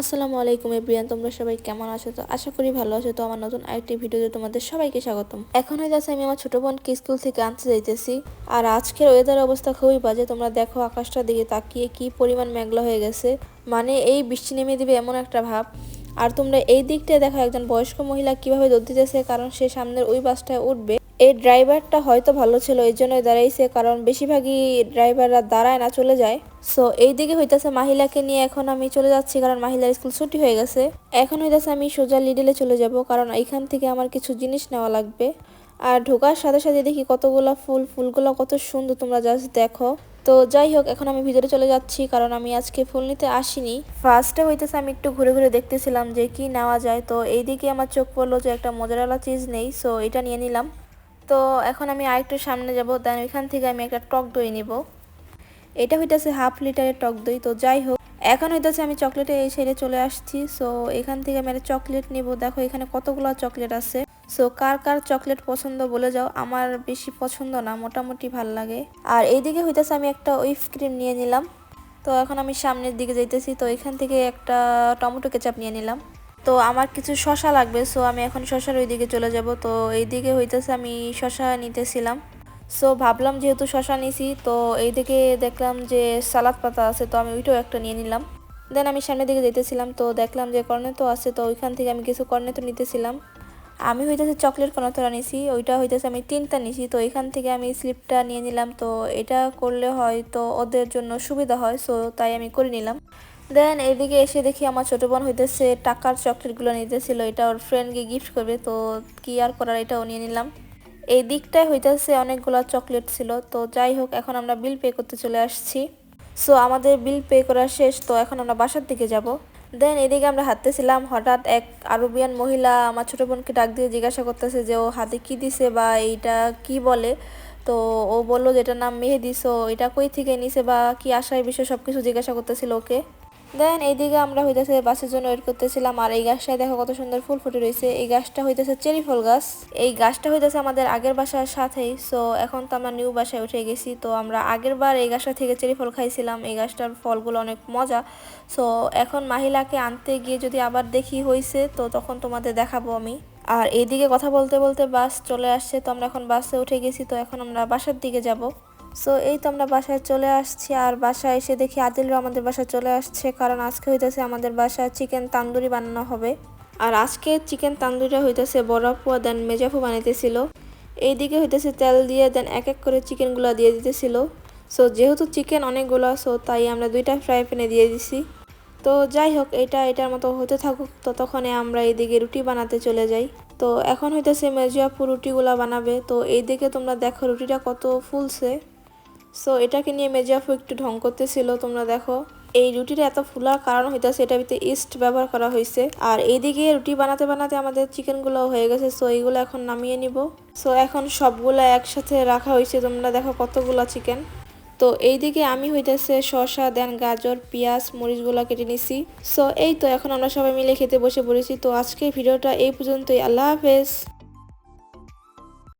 আসসালামু আলাইকুম এভরিয়ান, তোমরা সবাই কেমন আছো? তো আশা করি ভালো আছো। তো আমার নতুন আরেকটি ভিডিওতে তোমাদের সবাইকে স্বাগতম। এখন হয়ে যাচ্ছে আমি আমার ছোট বোনকে স্কুল থেকে আনতে যাইতেছি। আর আজকের ওয়েদার অবস্থা খুবই বাজে। তোমরা দেখো আকাশটার দিকে তাকিয়ে কি পরিমাণ মেঘলা হয়ে গেছে। মানে এই বৃষ্টি নেমে দিবে এমন একটা ভাব। আর তোমরা এই দিকটায় দেখো একজন বয়স্ক মহিলা কীভাবে দৌড় দিতেছে, কারণ সে সামনের ওই বাসটায় উঠবে। এই ড্রাইভারটা হয়তো ভালো ছিল, এই জন্যই দাঁড়াইছে, কারণ বেশিরভাগই ড্রাইভাররা দাঁড়ায় না, চলে যায়। সো এই দিকে হইতেছে মাহিলাকে নিয়ে এখন আমি চলে যাচ্ছি, কারণ মাহিলার স্কুল ছুটি হয়ে গেছে। এখন হইতেছে আমি সোজা লিডেলে চলে যাব, কারণ এইখান থেকে আমার কিছু জিনিস নেওয়া লাগবে। আর ঢোকার সাথে সাথে দেখি কতগুলো ফুল, ফুলগুলো কত সুন্দর, তোমরা জাস্ট দেখো। তো যাই হোক, এখন আমি ভিতরে চলে যাচ্ছি, কারণ আমি আজকে ফুল নিতে আসিনি। ফার্স্টে হইতেছে আমি একটু ঘুরে ঘুরে দেখতেছিলাম যে কি নেওয়া যায়। তো এইদিকে আমার চোখ পড়ল যে একটা মজারালা চিজ নেই সো এটা নিয়ে নিলাম। তো এখন আমি আরেকটু সামনে যাব, দেন ওইখান থেকে আমি একটা টক দই নিব। এটা হইতেছে হাফ লিটারের টক দই, তো যাই হোক। এখন হইতেছে আমি চকলেটে এই সাইডে চলে আসছি। সো এখান থেকে আমি একটা চকলেট নিব। দেখো, এখানে কতগুলো চকলেট আছে। সো কার কার চকলেট পছন্দ বলে যাও। আমার বেশি পছন্দ না, মোটামুটি ভালো লাগে। আর এইদিকে হইতেছে আমি একটা উইফ ক্রিম নিয়ে নিলাম। তো এখন আমি সামনের দিকে যাইতেছি। তো এখান থেকে একটা টমেটো কেচাপ নিয়ে নিলাম। তো আমার কিছু শশা লাগবে সো আমি এখন শশার ওই দিকে চলে যাব। তো এই দিকে হইতেছে আমি শশা নিতেছিলাম। সো ভাবলাম যেহেতু শশা নিছি, তো এই দিকে দেখলাম যে সালাদ পাতা আছে, তো আমি ওইটাও একটা নিয়ে নিলাম। দেন আমি সামনের দিকে যেতেছিলাম তো দেখলাম যে কর্নেতো আছে, তো ওইখান থেকে আমি কিছু কর্নেতো নিতেছিলাম। আমি হইতেছে চকলেট কর্নেতোরা নিছি, ওইটা হইতেছে আমি তিনটা নিছি, তো এখান থেকে আমি স্লিপটা নিয়ে নিলাম। তো এটা করলে হয়তো ওদের জন্য সুবিধা হয় সো তাই আমি করে নিলাম। দেন এইদিকে এসে দেখি আমার ছোট বোন হইতেছে, টাকার চকলেটগুলো নিতেছিল, এটা ওর ফ্রেন্ডকে গিফট করবে, তো কি আর করার এটাও নিয়ে নিলাম। এই দিকটায় হইতেছে অনেকগুলো চকলেট ছিল, তো যাই হোক, এখন আমরা বিল পে করতে চলে আসছি। সো আমাদের বিল পে করা শেষ, তো এখন আমরা বাসার দিকে যাব। দেন এদিকে আমরা হাঁটতেছিলাম, হঠাৎ এক আরবিয়ান মহিলা আমার ছোট বোনকে ডাক দিয়ে জিজ্ঞাসা করতেছে যে, ও হাতে কি দিছে বা এইটা কি বলে? তো ও বলল যে, এটার নাম মেহেদি সো এটা কই থেকে নিছে বা কি আশায় বিষয়ে সব কিছু জিজ্ঞাসা করতেছিল ওকে? দেন এইদিকে আমরা হইতেছে বাসের জন্য ওয়েট করতেছিলাম, আর এই গাছটায় দেখো কত সুন্দর ফুল ফুটে রয়েছে এই গাছটা হইতেছে চেরি ফল গাছ। এই গাছটা হইতেছে আমাদের আগের বাসার সাথেই সো এখন তো আমরা নিউ বাসায় উঠে গেছি। তো আমরা আগের বার এই গাছটা থেকে চেরি ফল খাইছিলাম, এই গাছটার ফলগুলো অনেক মজা। সো এখন মাহিলাকে আনতে গিয়ে যদি আবার দেখি হয়েছে তো তখন তোমাদের দেখাবো আমি। আর এইদিকে কথা বলতে বলতে বাস চলে আসছে, তো আমরা এখন বাসে উঠে গেছি, তো এখন আমরা বাসার দিকে যাব। সো এই তো আমরা বাসায় চলে আসছি। আর বাসায় এসে দেখি আদিলও আমাদের বাসায় চলে আসছে, কারণ আজকে হইতেছে আমাদের বাসায় চিকেন তান্দুরি বানানো হবে। আর আজকে চিকেন তান্দুরিটা হইতেছে বরফ দেন মেজাফু বানাইতেছিল। এইদিকে হইতেছে তেল দিয়ে দেন এক এক করে চিকেনগুলো দিয়ে দিতেছিল। সো যেহেতু চিকেন অনেকগুলো সো তাই আমরা দুইটা ফ্রাই প্যানে দিয়ে দিছি। তো, যাই হোক, এটা, এটার মতো হতে থাকুক, ততক্ষণে আমরা এইদিকে রুটি বানাতে চলে যাই। তো, এখন হইতেছে মেজিয়াপু রুটিগুলা বানাবে। তো, এইদিকে তোমরা দেখো রুটিটা কত ফুলছে। সো এটাকে নিয়ে মেজাফু একটু ঢং করতেছিল, তোমরা দেখো। এই রুটিটা এত ফুলার কারণ হইতেছে, এটা ভিতরে ইস্ট ব্যবহার করা হয়েছে আর এইদিকে রুটি বানাতে বানাতে আমাদের চিকেনগুলো হয়ে গেছে সো এইগুলো এখন নামিয়ে নিব। সো এখন সবগুলো একসাথে রাখা হয়েছে তোমরা দেখো কতগুলো চিকেন তো এইদিকে আমি হইতেছে শসা, দেন গাজর, পেঁয়াজ, মরিচগুলো কেটে নিছি। সো এই তো, এখন আমরা সবাই মিলে খেতে বসে পড়েছি। তো আজকের ভিডিওটা এই পর্যন্তই, আল্লাহ হাফেজ।